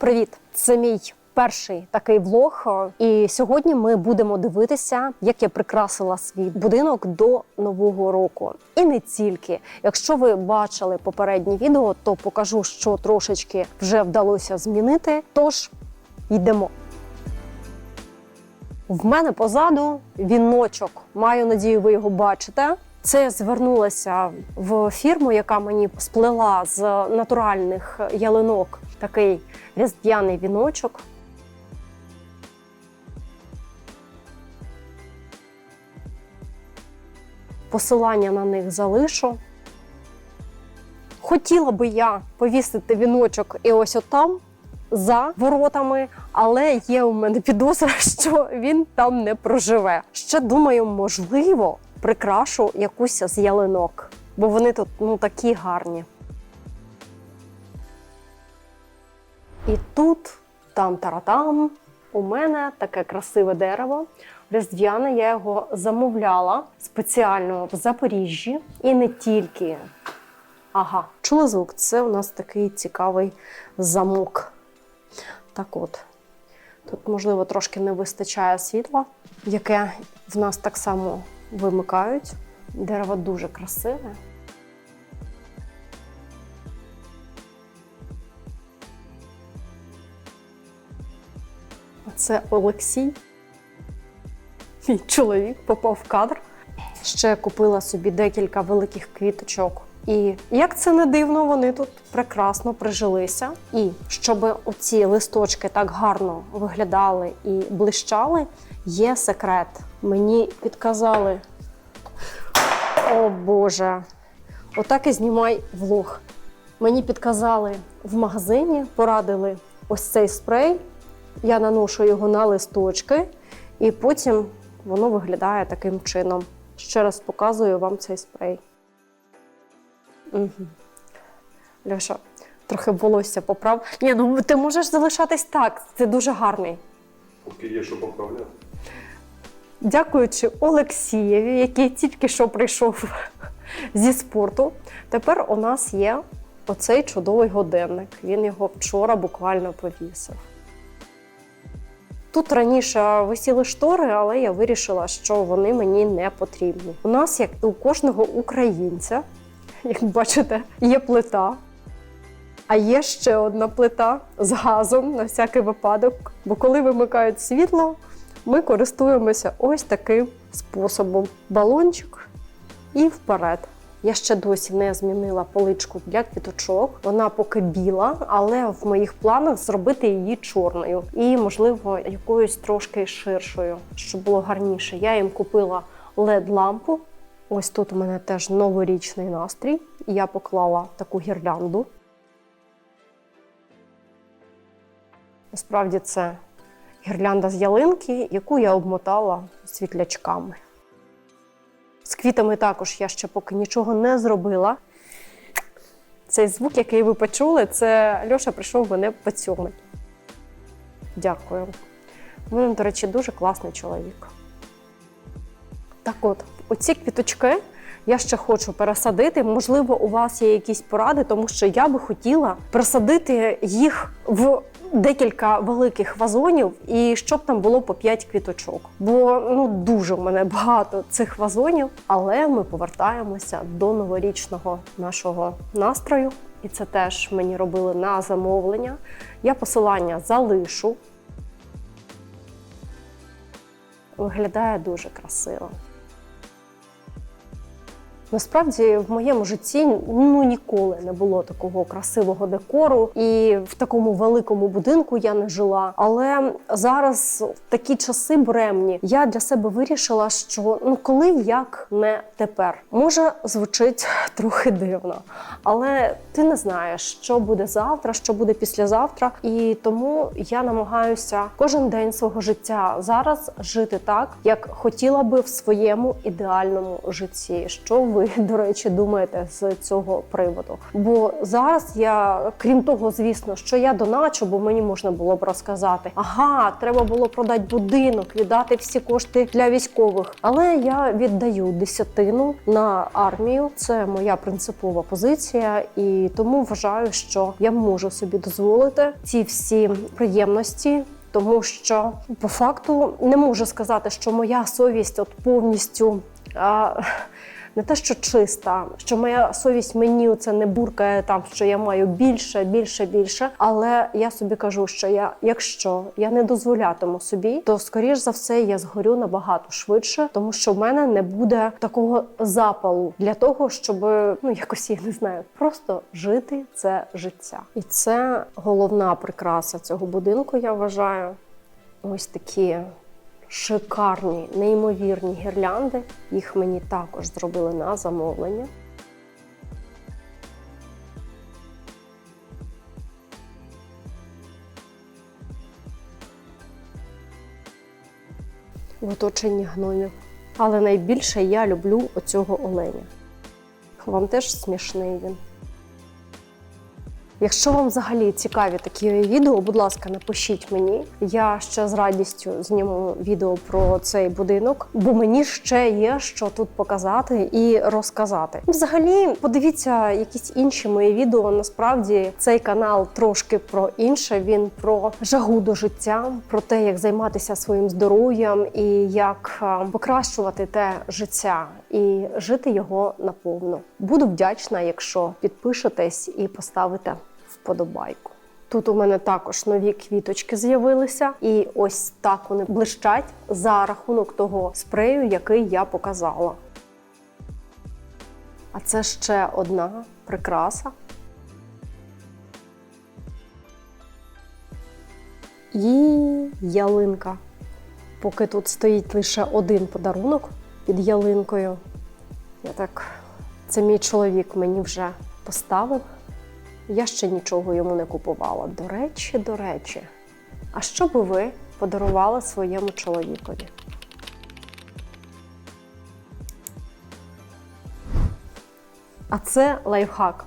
Привіт! Це мій перший такий влог. І сьогодні ми будемо дивитися, як я прикрасила свій будинок до нового року. І не тільки. Якщо ви бачили попереднє відео, то покажу, що трошечки вже вдалося змінити. Тож йдемо. В мене позаду віночок. Маю надію, ви його бачите. Це я звернулася в фірму, яка мені сплела з натуральних ялинок такий різдвяний віночок. Посилання на них залишу. Хотіла би я повісити віночок і ось отам за воротами, але є у мене підозра, що він там не проживе. Ще думаю, можливо, прикрашу якусь з ялинок, бо вони тут ну такі гарні. І тут, там таратам, у мене таке красиве дерево. Різдвяне я його замовляла спеціально в Запоріжжі і не тільки. Ага, чули звук? Це у нас такий цікавий замок. Так от, тут, можливо, трошки не вистачає світла, яке в нас так само вимикають. Дерево дуже красиве. Це Олексій. Мій чоловік попав в кадр. Ще купила собі декілька великих квіточок. І як це не дивно, вони тут прекрасно прижилися. І щоб оці листочки так гарно виглядали і блищали, є секрет. Мені підказали. О Боже, отак і знімай влог. Мені підказали в магазині, порадили ось цей спрей. Я наношу його на листочки, і потім воно виглядає таким чином. Ще раз показую вам цей спрей. Угу. Льоша, трохи волосся поправ. Ні, ну ти можеш залишатись так, ти дуже гарний. Поки є що поправляти. Дякуючи Олексієві, який тільки що прийшов зі спорту, тепер у нас є оцей чудовий годинник. Він його вчора буквально повісив. Тут раніше висіли штори, але я вирішила, що вони мені не потрібні. У нас, як і у кожного українця, як бачите, є плита. А є ще одна плита з газом на всякий випадок. Бо коли вимикають світло, ми користуємося ось таким способом: балончик і вперед. Я ще досі не змінила поличку для квіточок. Вона поки біла, але в моїх планах зробити її чорною і, можливо, якоюсь трошки ширшою, щоб було гарніше. Я їм купила led лампу Ось тут у мене теж новорічний настрій. Я поклала таку гірлянду. Насправді це гірлянда з ялинки, яку я обмотала світлячками. З квітами також я ще поки нічого не зробила. Цей звук, який ви почули, це Льоша прийшов мене поцьомить. Дякую. Мене, до речі, дуже класний чоловік. Так от, оці квіточки я ще хочу пересадити. Можливо, у вас є якісь поради, тому що я би хотіла пересадити їх в декілька великих вазонів, і щоб там було по 5 квіточок. Бо ну дуже в мене багато цих вазонів, але ми повертаємося до новорічного нашого настрою. І це теж мені робили на замовлення. Я посилання залишу. Виглядає дуже красиво. Насправді в моєму житті ну ніколи не було такого красивого декору, і в такому великому будинку я не жила. Але зараз в такі часи буремні. Я для себе вирішила, що ну коли як не тепер. Може звучить трохи дивно, але ти не знаєш, що буде завтра, що буде післязавтра, і тому я намагаюся кожен день свого життя зараз жити так, як хотіла би в своєму ідеальному житті, що ви ви, до речі, думаєте з цього приводу? Бо зараз я, крім того, звісно, що я доначу, бо мені можна було б розказати: ага, треба було продати будинок, віддати всі кошти для військових. Але я віддаю десятину на армію. Це моя принципова позиція, і тому вважаю, що я можу собі дозволити ці всі приємності. Тому що по факту не можу сказати, що моя совість от повністю а, не те, що чиста, що моя совість мені це не буркає там, що я маю більше, більше, більше. Але я собі кажу, що я, якщо я не дозволятиму собі, то скоріш за все я згорю набагато швидше, тому що в мене не буде такого запалу для того, щоб ну якось я не знаю, просто жити це життя. І це головна прикраса цього будинку. Я вважаю. Ось такі шикарні, неймовірні гірлянди. Їх мені також зробили на замовлення. В оточенні гномів. Але найбільше я люблю оцього оленя. Вам теж смішний він. Якщо вам взагалі цікаві такі відео, будь ласка, напишіть мені. Я ще з радістю зніму відео про цей будинок, бо мені ще є що тут показати і розказати. Взагалі, подивіться якісь інші мої відео. Насправді цей канал трошки про інше. Він про жагу до життя, про те, як займатися своїм здоров'ям і як е, покращувати те життя і жити його наповну. Буду вдячна, якщо підпишетесь і поставите вподобайку. Тут у мене також нові квіточки з'явилися, і ось так вони блищать за рахунок того спрею, який я показала. А це ще одна прикраса. І ялинка. Поки тут стоїть лише один подарунок під ялинкою. Я так, це мій чоловік мені вже поставив. Я ще нічого йому не купувала. До речі, до речі. А що би ви подарували своєму чоловікові? А це лайфхак.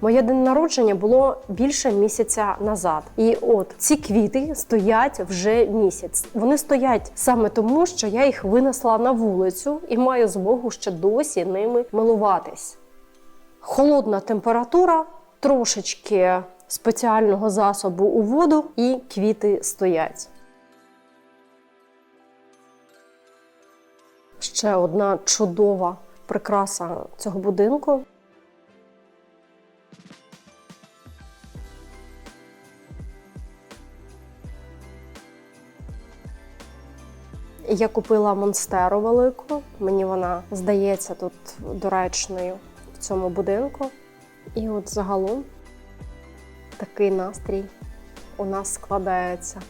Моє день народження було більше місяця назад. І от ці квіти стоять вже місяць. Вони стоять саме тому, що я їх винесла на вулицю і маю змогу ще досі ними милуватись. Холодна температура, трошечки спеціального засобу у воду, і квіти стоять. Ще одна чудова прикраса цього будинку. Я купила монстеру велику. Мені вона здається тут доречною в цьому будинку. І от загалом такий настрій у нас складається.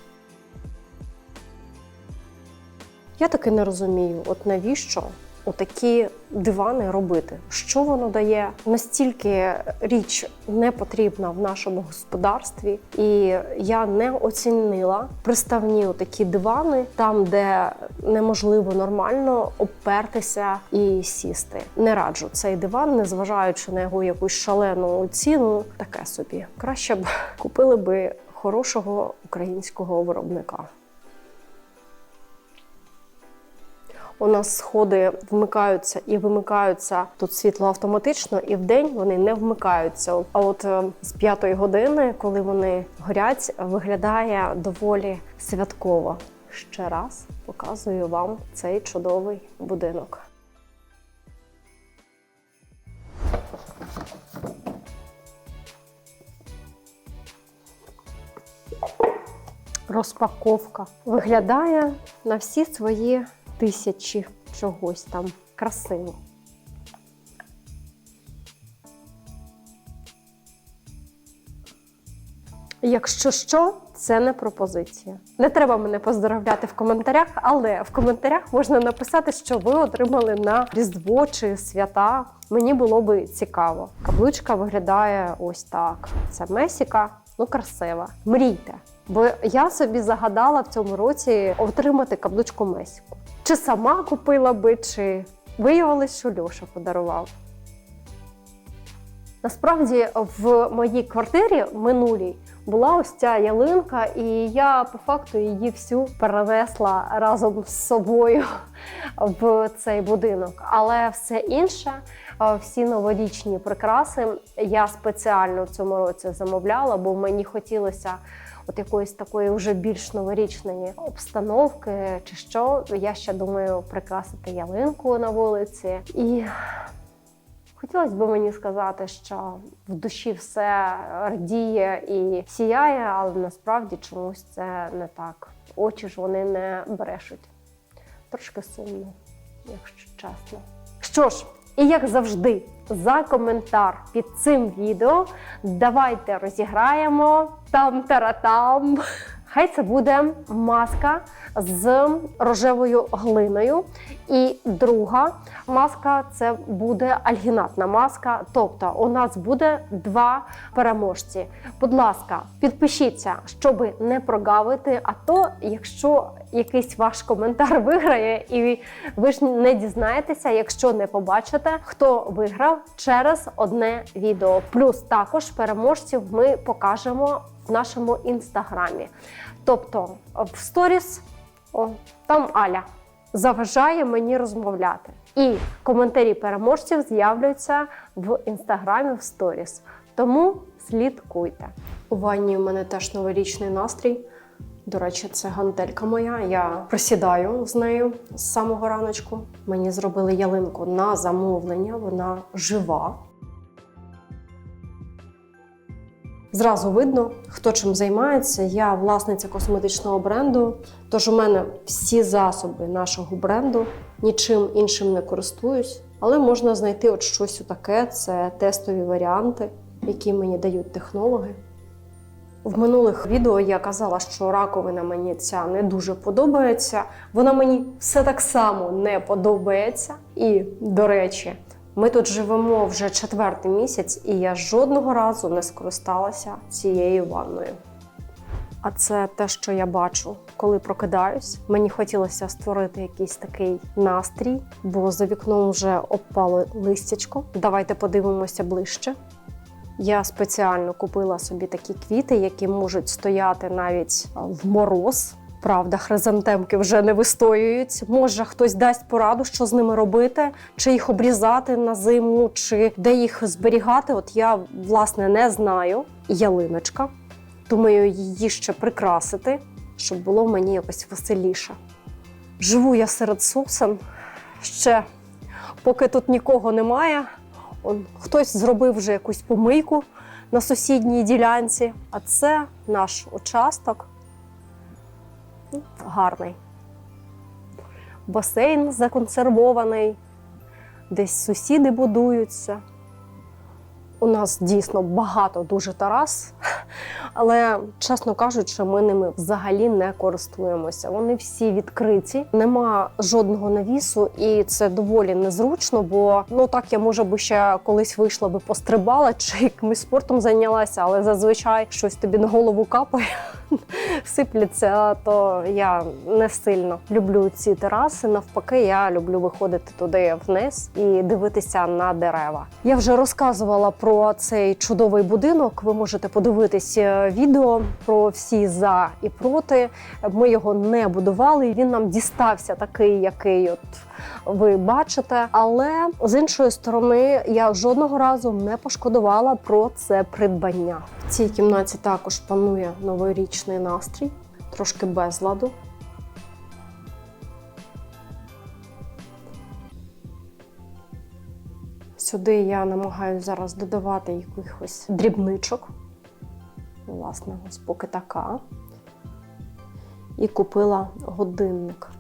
Я таки не розумію, от навіщо отакі дивани робити? Що воно дає? Настільки річ не потрібна в нашому господарстві, і я не оцінила приставні такі дивани там, де неможливо нормально обпертися і сісти. Не раджу цей диван, незважаючи на його якусь шалену ціну, таке собі. Краще б купили би хорошого українського виробника. У нас сходи вмикаються і вимикаються тут світло автоматично, і вдень вони не вмикаються. А от е, з п'ятої години, коли вони горять, виглядає доволі святково. Ще раз показую вам цей чудовий будинок. Розпаковка виглядає на всі свої тисячі чогось там красиво. Якщо що, це не пропозиція. Не треба мене поздравляти в коментарях, але в коментарях можна написати, що ви отримали на Різдво чи свята. Мені було би цікаво. Каблучка виглядає ось так. Це Месіка, ну красива. Мрійте. Бо я собі загадала в цьому році отримати каблучку Месіку. Чи сама купила би, чи виявилось, що Льоша подарував. Насправді в моїй квартирі минулій була ось ця ялинка, і я по факту її всю перенесла разом з собою в цей будинок. Але все інше, всі новорічні прикраси, я спеціально в цьому році замовляла, бо мені хотілося. От якоїсь такої вже більш новорічної обстановки, чи що я ще думаю прикрасити ялинку на вулиці. І Хотілося б мені сказати, що в душі все радіє і сіяє, але насправді чомусь це не так. Очі ж вони не брешуть. Трошки сумно, якщо чесно. Що ж, і як завжди, за коментар під цим відео давайте розіграємо там-таратам. Хай це буде маска з рожевою глиною. І друга маска це буде альгінатна маска. Тобто у нас буде два переможці. Будь ласка, підпишіться, щоб не прогавити. А то, якщо якийсь ваш коментар виграє, і ви ж не дізнаєтеся, якщо не побачите, хто виграв через одне відео. Плюс також переможців ми покажемо в нашому інстаграмі. Тобто в сторіс, о, там Аля заважає мені розмовляти. І коментарі переможців з'являються в інстаграмі в сторіс. Тому слідкуйте. У ванні у мене теж новорічний настрій. До речі, це гантелька моя. Я присідаю з нею з самого раночку. Мені зробили ялинку на замовлення, вона жива. Зразу видно, хто чим займається. Я власниця косметичного бренду, тож у мене всі засоби нашого бренду, нічим іншим не користуюсь, але можна знайти от щось таке. Це тестові варіанти, які мені дають технологи. В минулих відео я казала, що раковина мені ця не дуже подобається. Вона мені все так само не подобається. І, до речі, ми тут живемо вже четвертий місяць, і я жодного разу не скористалася цією ванною. А це те, що я бачу, коли прокидаюсь. Мені хотілося створити якийсь такий настрій, бо за вікном вже обпало листячко. Давайте подивимося ближче. Я спеціально купила собі такі квіти, які можуть стояти навіть в мороз. Правда, хризантемки вже не вистоюють. Може, хтось дасть пораду, що з ними робити, чи їх обрізати на зиму, чи де їх зберігати. От я власне не знаю. Ялиночка. Думаю, її ще прикрасити, щоб було мені якось веселіше. Живу я серед сосен ще поки тут нікого немає. Он, хтось зробив вже якусь помийку на сусідній ділянці, а це наш участок. Гарний. Басейн законсервований, десь сусіди будуються. У нас дійсно багато дуже терас, але, чесно кажучи, ми ними взагалі не користуємося. Вони всі відкриті, нема жодного навісу, і це доволі незручно, бо ну так я може би ще колись вийшла би пострибала чи якимось спортом зайнялася, але зазвичай щось тобі на голову капає, сипляться. То я не сильно люблю ці тераси. Навпаки, я люблю виходити туди вниз і дивитися на дерева. Я вже розказувала про цей чудовий будинок. Ви можете подивитись е, відео про всі за і проти. Ми його не будували. Він нам дістався такий, який от ви бачите. Але з іншої сторони, я жодного разу не пошкодувала про це придбання. В цій кімнаті також панує новорічний настрій, трошки безладу. Сюди я намагаюся зараз додавати якихось дрібничок. Власне, ось поки така. І купила годинник.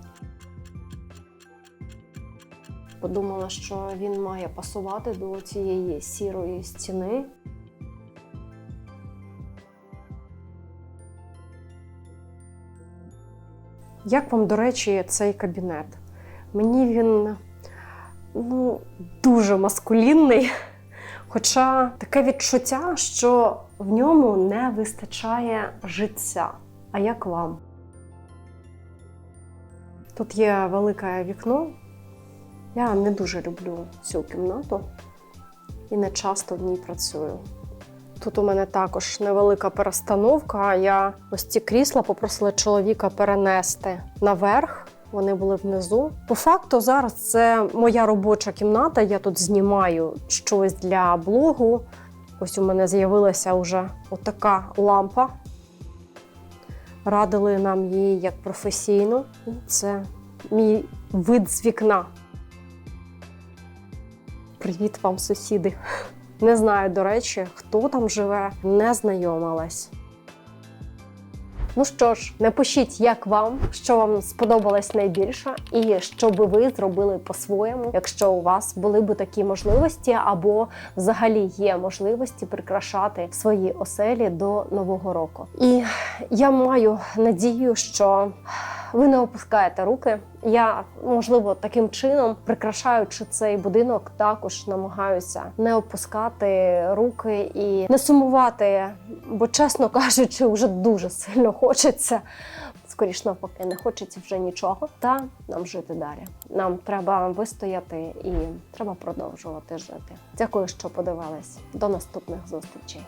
Подумала, що він має пасувати до цієї сірої стіни. Як вам, до речі, цей кабінет? Мені він ну, дуже маскулінний. Хоча таке відчуття, що в ньому не вистачає життя. А як вам? Тут є велике вікно. Я не дуже люблю цю кімнату. і не часто в ній працюю. Тут у мене також невелика перестановка. Я ось ці крісла попросила чоловіка перенести наверх. Вони були внизу. По факту, зараз це моя робоча кімната. Я тут знімаю щось для блогу. Ось у мене з'явилася вже отака лампа. Радили нам її як професійну. Це мій вид з вікна. Привіт вам, сусіди! Не знаю, до речі, хто там живе, не знайомилась. Ну що ж, напишіть, як вам, що вам сподобалось найбільше, і що би ви зробили по-своєму, якщо у вас були б такі можливості, або взагалі є можливості прикрашати свої оселі до нового року. І я маю надію, що ви не опускаєте руки. Я можливо таким чином, прикрашаючи цей будинок, також намагаюся не опускати руки і не сумувати, бо, чесно кажучи, вже дуже сильно хочеться. Скоріше навпаки, не хочеться вже нічого. Та нам жити далі. Нам треба вистояти і треба продовжувати жити. Дякую, що подивились. До наступних зустрічей.